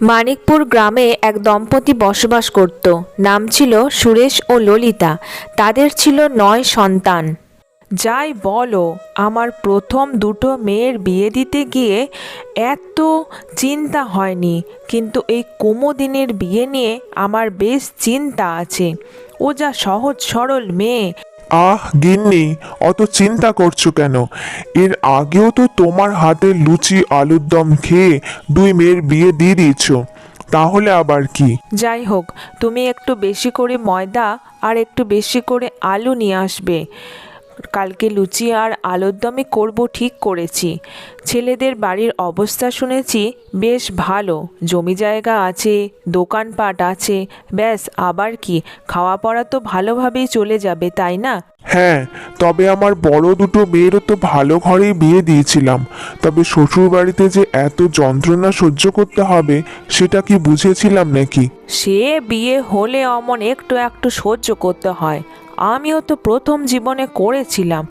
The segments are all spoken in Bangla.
মানিকপুর গ্রামে এক দম্পতি বসবাস করত। নাম ছিল সুরেশ ও ললিতা। তাদের ছিল নয় সন্তান। যাই বলো, আমার প্রথম দুটো মেয়ের বিয়ে দিতে গিয়ে এত চিন্তা হয়নি, কিন্তু এই কুমুদিনের বিয়ে নিয়ে আমার বেশ চিন্তা আছে। ও যা সহজ সরল মেয়ে আহ, গিন্নি, অত চিন্তা করছ কেন? এর আগেও তো তোমার হাতে লুচি, আলুর দম খেয়ে দুই মেয়ের বিয়ে দিয়ে দিয়েছ। তাহলে আবার কি? যাই হোক, তুমি একটু বেশি করে ময়দা আর একটু বেশি করে আলু নিয়ে আসবে। কালকে লুচি আর আলুর দমে করব ঠিক করেছি। ছেলেদের বাড়ির অবস্থা শুনেছি বেশ ভালো। জমি জায়গা আছে দোকানপাট আছে। ব্যাস আবার কি? খাওয়া পড়া তো ভালোভাবেই চলে যাবে তাই না? হ্যাঁ তবে আমার বড় দুটো মেয়েরও তো ভালো ঘরেই বিয়ে দিয়েছিলাম। তবে শ্বশুর বাড়িতে যে এত যন্ত্রণা সহ্য করতে হবে সেটা কি বুঝেছিলাম নাকি? সে বিয়ে হলে অমন একটু একটু সহ্য করতে হয়। আমিও তো প্রথম জীবনে করেছিলাম।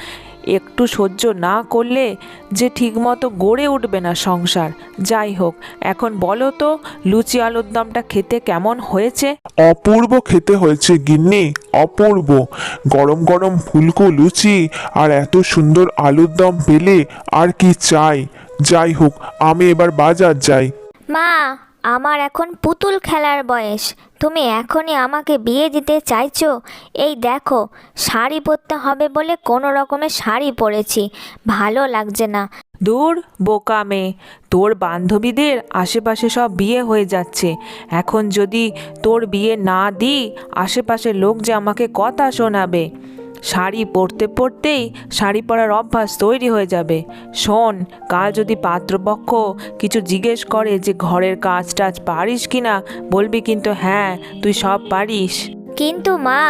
একটু সহ্য না করলে যে ঠিকমতো গড়ে উঠবে না সংসার। যাই হোক এখন বলো তো লুচি আলুর দমটা খেতে কেমন হয়েছে? অপূর্ব খেতে হয়েছে গিন্নি অপূর্ব। গরম গরম ফুলকো লুচি আর এত সুন্দর আলুর দম পেলে আর কি চাই? যাই হোক আমি এবার বাজার যাই। মা আমার এখন পুতুল খেলার বয়স। তুমি এখনই আমাকে বিয়ে দিতে চাইছো? এই দেখো, শাড়ি পরতে হবে বলে কোনো রকমের শাড়ি পরেছি। ভালো লাগছে না। দূর, বোকা মেয়ে। তোর বান্ধবীদের আশেপাশে সব বিয়ে হয়ে যাচ্ছে। এখন যদি তোর বিয়ে না দিই, আশেপাশের লোক যে আমাকে কথা শোনাবে। শাড়ি পরতে পরতেই শাড়ি পরার অভ্যাস তৈরি হয়ে যাবে। শোন, কাল যদি পাত্রপক্ষ কিছু জিজ্ঞেস করে যে ঘরের কাজ টাজ পারিস কি না বলবি কিন্তু হ্যাঁ তুই সব পারিস। কিন্তু মা,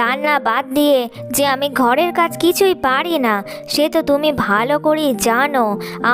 রান্না বাদ দিয়ে যে আমি ঘরের কাজ কিছুই পারি না, সে তো তুমি ভালো করেই জানো।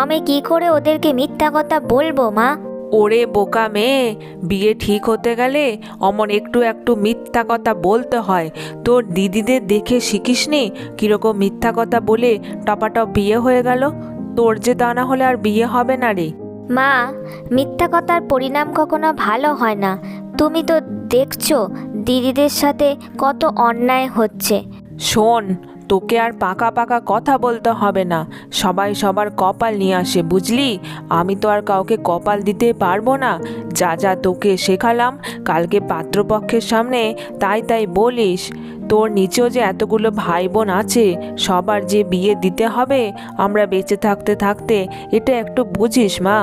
আমি কি করে ওদেরকে মিথ্যা কথা বলব, মা? ওরে বোকা মেয়ে বিয়ে ঠিক হতে গেলে অমন একটু একটু মিথ্যা কথা বলতে হয়। তোর দিদিদের দেখে শিখিসনি কীরকম মিথ্যা কথা বলে টপাটপ বিয়ে হয়ে গেল? তোর যে তা দানা হলে আর বিয়ে হবে না রে। মা মিথ্যা কথার পরিণাম কখনো ভালো হয় না। তুমি তো দেখছ দিদিদের সাথে কত অন্যায় হচ্ছে। শোন তোকে আর পাকা পাকা কথা বলতে হবে না। সবাই সবার কপাল নিয়ে আসে, বুঝলি? আমি তো আর কাউকে কপাল দিতে পারব না। যা যা তোকে শেখালাম, কালকে পাত্রপক্ষের সামনে তাই তাই বলিস। তোর নিচেও যে এতগুলো ভাই বোন আছে, সবার যে বিয়ে দিতে হবে, আমরা বেঁচে থাকতে থাকতে এটা একটু বুঝিস, মা।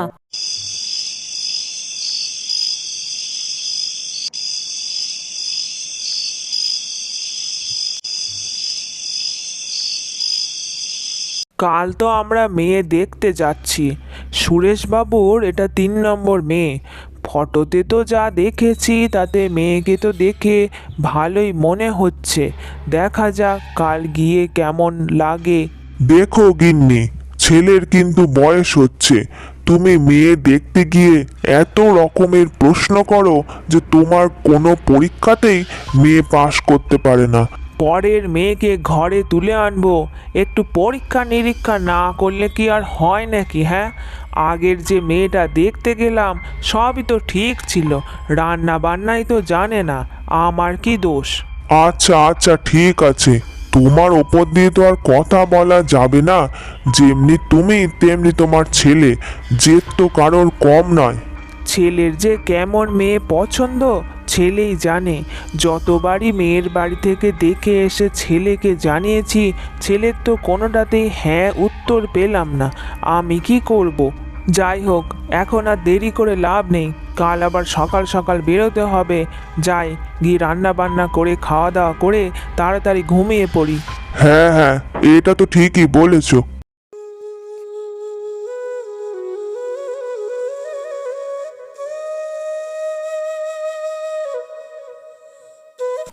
কাল তো আমরা মেয়ে দেখতে যাচ্ছি। সুরেশবাবুর এটা তিন নম্বর মেয়ে। ফটোতে তো যা দেখেছি, তাতে মেয়েকে তো দেখে ভালোই মনে হচ্ছে। দেখা যাক কাল গিয়ে কেমন লাগে। দেখো গিন্নি, ছেলের কিন্তু বয়স হচ্ছে। তুমি মেয়ে দেখতে গিয়ে এত রকমের প্রশ্ন করো যে তোমার কোনো পরীক্ষাতেই মেয়ে পাশ করতে পারে না। পরের মেয়েকে ঘরে তুলে আনব। একটু পরীক্ষা নিরীক্ষা না করলে কি আর হয় নাকি হ্যাঁ? আগের যে মেয়েটা দেখতে গেলাম, সবই তো ঠিক ছিল। রান্না বান্নাই তো জানে না, আমার কি দোষ? আচ্ছা আচ্ছা ঠিক আছে। তোমার ওপর দিয়ে তো আর কথা বলা যাবে না। যেমনি তুমি, তেমনি তোমার ছেলে। জেদ তো কারোর কম নয়। ছেলের যে কেমন মেয়ে পছন্দ, ছেলেই জানে। যতবারই মেয়ের বাড়ি থেকে দেখে এসে ছেলেকে জানিয়েছি, ছেলের তো কোনোটাতেই হ্যাঁ উত্তর পেলাম না। আমি কি করব। যাই হোক, এখন আর দেরি করে লাভ নেই। কাল আবার সকাল সকাল বেরোতে হবে। যাই, গিয়ে রান্না বান্না করে, খাওয়া দাওয়া করে তাড়াতাড়ি ঘুমিয়ে পড়ি। হ্যাঁ হ্যাঁ এটা তো ঠিকই বলেছ।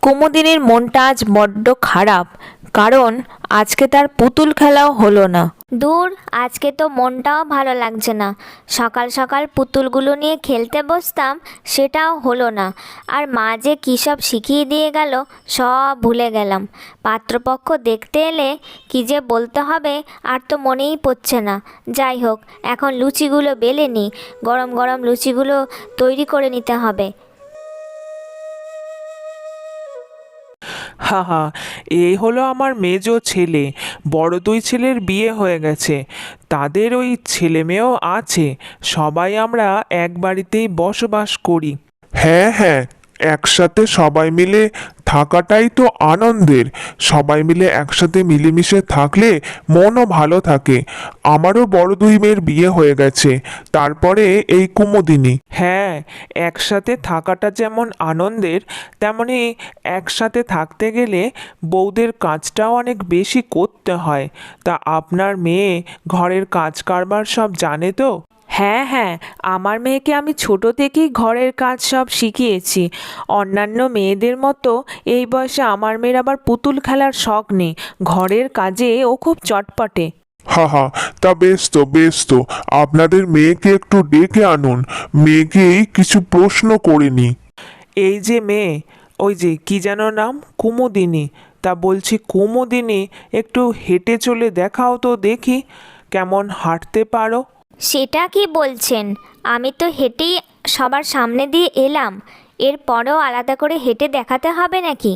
কুমুদিনীর মনটা আজ বড্ড খারাপ, কারণ আজকে তার পুতুল খেলাও হলো না। দূর, আজকে তো মনটাও ভালো লাগছে না। সকাল সকাল পুতুলগুলো নিয়ে খেলতে বসতাম, সেটাও হলো না। আর মা যে কী সব শিখিয়ে দিয়ে গেল, সব ভুলে গেলাম। পাত্রপক্ষ দেখতে এলে কি যে বলতে হবে, আর তো মনেই পড়ছে না। যাই হোক, এখন লুচিগুলো বেলে নিই গরম গরম লুচিগুলো তৈরি করে নিতে হবে। হা হা এই হলো আমার মেজো ছেলে। বড় দুই ছেলের বিয়ে হয়ে গেছে। তাদের ওই ছেলে মেয়েও আছে। সবাই আমরা এক বাড়িতেই বসবাস করি। হ্যাঁ হ্যাঁ। একসাথে সবাই মিলে থাকাটাই তো আনন্দের। সবাই মিলে একসাথে মিলেমিশে থাকলে মনও ভালো থাকে। আমারও বড় দুই মেয়ের বিয়ে হয়ে গেছে। তারপরে এই কুমুদিনী। হ্যাঁ একসাথে থাকাটা যেমন আনন্দের, তেমনি একসাথে থাকতে গেলে বউদের কাজটাও অনেক বেশি করতে হয়। তা আপনার মেয়ে ঘরের কাজ কারবার সব জানে তো? হ্যাঁ হ্যাঁ আমার মেয়েকে আমি ছোট থেকেই ঘরের কাজ সব শিখিয়েছি। অন্যান্য মেয়েদের মতো এই বয়সে আমার মেয়ের আবার পুতুল খেলার শখ নেই। ঘরের কাজে ও খুব চটপটে। হা হা তা বেশ তো বেশ তো। আপনাদের মেয়েকে একটু ডেকে আনুন। মেয়েকেই কিছু প্রশ্ন করে নি। এই যে মেয়ে ওই যে কি যেন নাম? কুমুদিনী। তা বলছি কুমুদিনী একটু হেঁটে চলে দেখাও তো দেখি। কেমন হাঁটতে পারো? সেটা কি বলছেন? আমি তো হেঁটেই সবার সামনে দিয়ে এলাম। এরপরেও আলাদা করে হেঁটে দেখাতে হবে নাকি?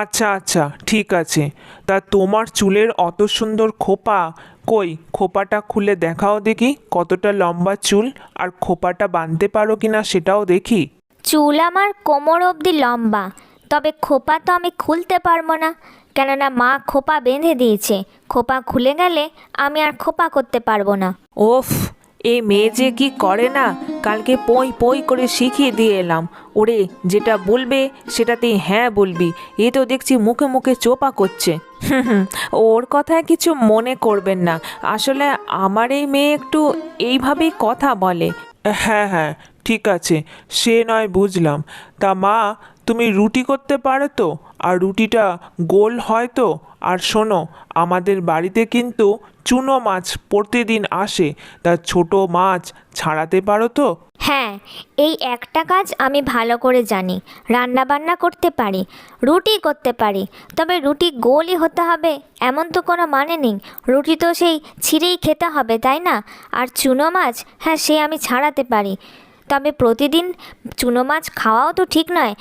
আচ্ছা আচ্ছা ঠিক আছে। তা তোমার চুলের অত সুন্দর খোপা কই? খোপাটা খুলে দেখাও দেখি কতটা লম্বা চুল আর খোপাটা বাঁধতে পারো কিনা সেটাও দেখি। চুল আমার কোমর অবধি লম্বা তবে খোপা তো আমি খুলতে পারব না। কেননা মা খোপা বেঁধে দিয়েছে। খোপা খুলে গেলে আমি আর খোপা করতে পারব না। ওফ এই মেয়ে যে কি করে না? কালকে পই পই করে শিখিয়ে দিয়ে এলাম। ওরে, যেটা বলবে সেটাতেই হ্যাঁ বলবি। এ তো দেখছি মুখে মুখে চোপা করছে। হুম, ওর কথায় কিছু মনে করবেন না। আসলে আমার এই মেয়ে একটু এইভাবেই কথা বলে। হ্যাঁ হ্যাঁ ঠিক আছে। সে নয় বুঝলাম। তা মা তুমি রুটি করতে পারো তো? আর রুটিটা গোল হয় তো? আর শোনো, আমাদের বাড়িতে কিন্তু চুনো মাছ প্রতিদিন আসে। তা ছোট মাছ ছাড়াতে পারো তো? হ্যাঁ এই একটা কাজ আমি ভালো করে জানি। রান্না বান্না করতে পারি, রুটি করতে পারি, তবে রুটি গোলই হতে হবে, এমন তো কোনো মানে নেই। রুটি তো সেই ছিঁড়েই খেতে হবে, তাই না? আর চুনো মাছ হ্যাঁ সে আমি ছাড়াতে পারি। তবে প্রতিদিন চুনো মাছ খাওয়াও তো ঠিক নয়।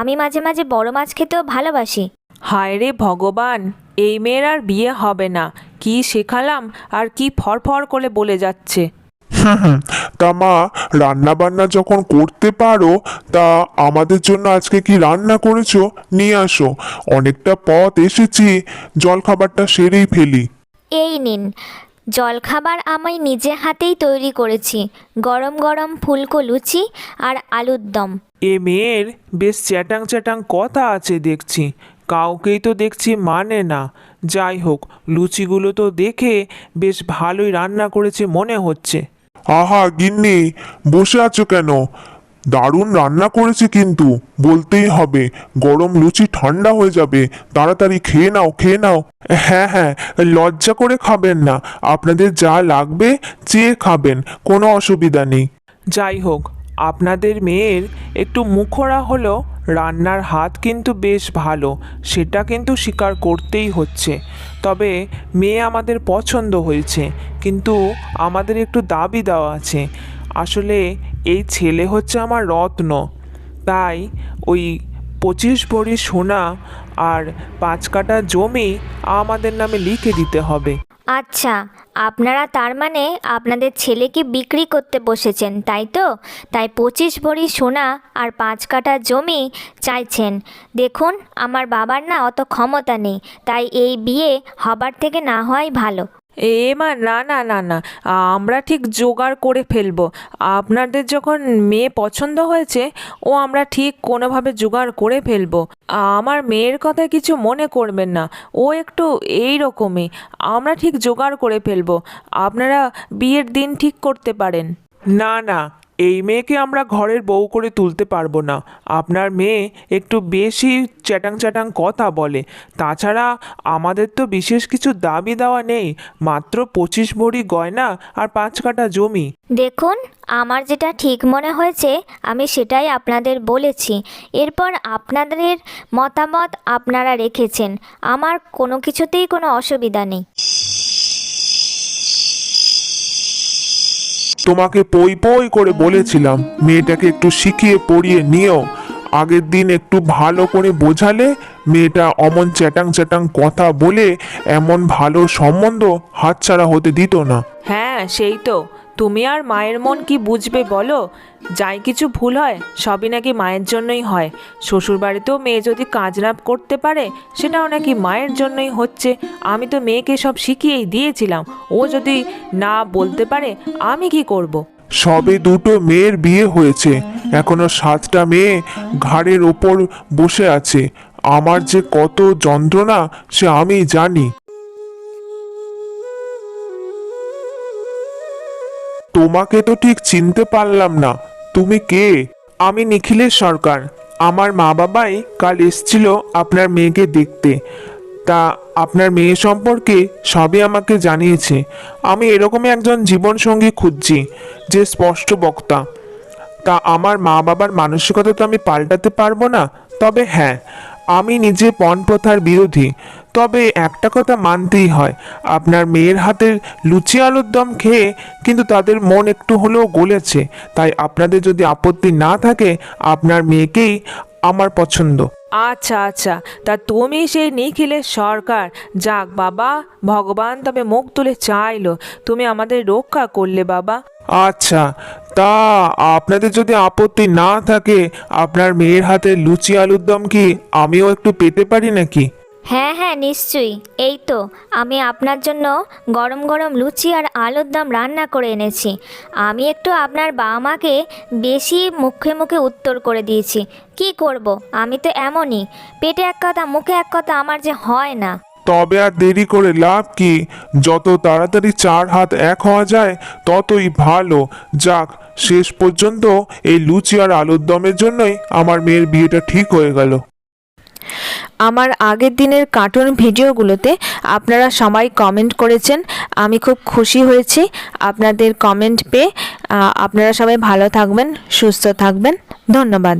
আমি মাঝে মাঝে বড় মাছ খেতেও ভালোবাসি। হায় রে ভগবান এই মেয়ের আর বিয়ে হবে না। কি শেখালাম আর কি ফরফর করে বলে যাচ্ছে। হুম তা মা রান্না বান্না যখন করতে পারো তা আমাদের জন্য আজকে কি রান্না করেছ? নিয়ে আসো। অনেকটা পথ এসেছি জলখাবারটা সেরেই ফেলি। এই নিন। জলখাবার আমি নিজে হাতেই তৈরি করেছি। গরম গরম ফুলকো লুচি আর আলুর দম। এ মেয়ের বেশ চ্যাটাং চ্যাটাং কথা আছে দেখছি। কাউকেই তো দেখছি মানে না। যাই হোক লুচিগুলো তো দেখে বেশ ভালোই রান্না করেছে মনে হচ্ছে। আহা গিন্নি বসে আছো কেন? দারুণ রান্না করেছে কিন্তু, বলতেই হবে। গরম লুচি ঠান্ডা হয়ে যাবে। তাড়াতাড়ি খেয়ে নাও খেয়ে নাও। হ্যাঁ হ্যাঁ লজ্জা করে খাবেন না। আপনাদের যা লাগবে, চেয়ে খাবেন। কোনো অসুবিধা নেই। যাই হোক, আপনাদের মেয়ের একটু মুখরা হলো, রান্নার হাত কিন্তু বেশ ভালো। সেটা কিন্তু স্বীকার করতেই হচ্ছে। তবে মেয়ে আমাদের পছন্দ হয়েছে, কিন্তু আমাদের একটু দাবি দেওয়া আছে। আসলে এই ছেলে হচ্ছে আমার রত্ন। তাই ওই পঁচিশ ভরি সোনা আর পাঁচ কাটা জমি আমাদের নামে লিখে দিতে হবে। আচ্ছা আপনারা তার মানে আপনাদের ছেলেকে বিক্রি করতে বসেছেন, তাই তো? তাই পঁচিশ ভরি সোনা আর পাঁচ কাঠা জমি চাইছেন। দেখুন, আমার বাবার না অত ক্ষমতা নেই, তাই এই বিয়ে হবার থেকে না হওয়াই ভালো। এ মা, না না না না, আমরা ঠিক জোগাড় করে ফেলব। আপনাদের যখন মেয়ে পছন্দ হয়েছে, ও আমরা ঠিক কোনোভাবে জোগাড় করে ফেলব। আমার মেয়ের কথা কিছু মনে করবেন না, ও একটু এই রকমই। আমরা ঠিক জোগাড় করে ফেলব। আপনারা বিয়ের দিন ঠিক করতে পারেন। না না এই মেয়েকে আমরা ঘরের বউ করে তুলতে পারব না। আপনার মেয়ে একটু বেশি চ্যাটাং চ্যাটাং কথা বলে। তাছাড়া আমাদের তো বিশেষ কিছু দাবি দেওয়া নেই। মাত্র পঁচিশ ভরি গয়না আর পাঁচ কাঠা জমি। দেখুন, আমার যেটা ঠিক মনে হয়েছে, আমি সেটাই আপনাদের বলেছি। এরপর আপনাদের মতামত আপনারা রেখেছেন। আমার কোনো কিছুতেই কোনো অসুবিধা নেই। তোমাকে পই পই করে বলেছিলাম, মেয়েটাকে একটু শিখিয়ে পড়িয়ে নিও। আগের দিন একটু ভালো করে বোঝালে, মেয়েটা অমন চ্যাটাং চ্যাটাং কথা বলে এমন ভালো সম্বন্ধ হাতছাড়া হতে দিত না। হ্যাঁ সেই তো। তুমি আর মায়ের মন কি বুঝবে বলো? যাই কিছু ভুল হয়, সবই নাকি মায়ের জন্যই হয়। শ্বশুরবাড়িতেও মেয়ে যদি কাজ না করতে পারে, সেটাও নাকি মায়ের জন্যই হচ্ছে। আমি তো মেয়েকে সব শিখিয়েই দিয়েছিলাম। ও যদি না বলতে পারে, আমি কি করব। সবে দুটো মেয়ের বিয়ে হয়েছে। এখনও সাতটা মেয়ে ঘাড়ের ওপর বসে আছে। আমার যে কত যন্ত্রণা, সে আমি জানি। তোমাকে তো ঠিক চিনতে পারলাম না। তুমি কে? আমি নিখিলের সরকার। আমার মা বাবাই কাল এসছিল আপনার মেয়েকে দেখতে। তা আপনার মেয়ে সম্পর্কে সবই আমাকে জানিয়েছে। আমি এরকমই একজন জীবনসঙ্গী খুঁজছি, যে স্পষ্ট বক্তা। তা আমার মা বাবার মানসিকতা তো আমি পাল্টাতে পারব না? তবে হ্যাঁ আমি নিজে পণ প্রথার বিরোধী। তবে একটা কথা মানতেই হয় আপনার মেয়ের হাতের লুচি আলুর দম খেয়ে কিন্তু তাদের মন একটু হলেও গলেছে তাই আপনাদের যদি আপত্তি না থাকে আপনার মেয়েকেই আমার পছন্দ। আচ্ছা আচ্ছা তা তুমি সেই নিখিলের সরকার যাক বাবা ভগবান তবে মুখ তুলে চাইলো তুমি আমাদের রক্ষা করলে বাবা। আচ্ছা তা আপনাদের যদি আপত্তি না থাকে আপনার মেয়ের হাতে লুচি আলুর দম কি আমিও একটু পেতে পারি নাকি? হ্যাঁ হ্যাঁ নিশ্চয়ই। এই তো, আমি আপনার জন্য গরম গরম লুচি আর আলুর দম রান্না করে এনেছি। আমি একটু আপনার বাবা মাকে বেশি মুখে মুখে উত্তর করে দিয়েছি। কি করব? আমি তো এমনই। পেটে এক কথা, মুখে এক কথা আমার যে হয় না। তবে আর দেরি করে লাভ কি? যত তাড়াতাড়ি চার হাত এক হওয়া যায়, ততই ভালো। যাক, শেষ পর্যন্ত এই লুচি আর আলুর দমের জন্যই আমার মেয়ের বিয়েটা ঠিক হয়ে গেল। আমার আগের দিনের কার্টুন ভিডিওগুলোতে আপনারা সবাই কমেন্ট করেছেন। আমি খুব খুশি হয়েছি আপনাদের কমেন্ট পেয়ে। আপনারা সবাই ভালো থাকবেন, সুস্থ থাকবেন। ধন্যবাদ।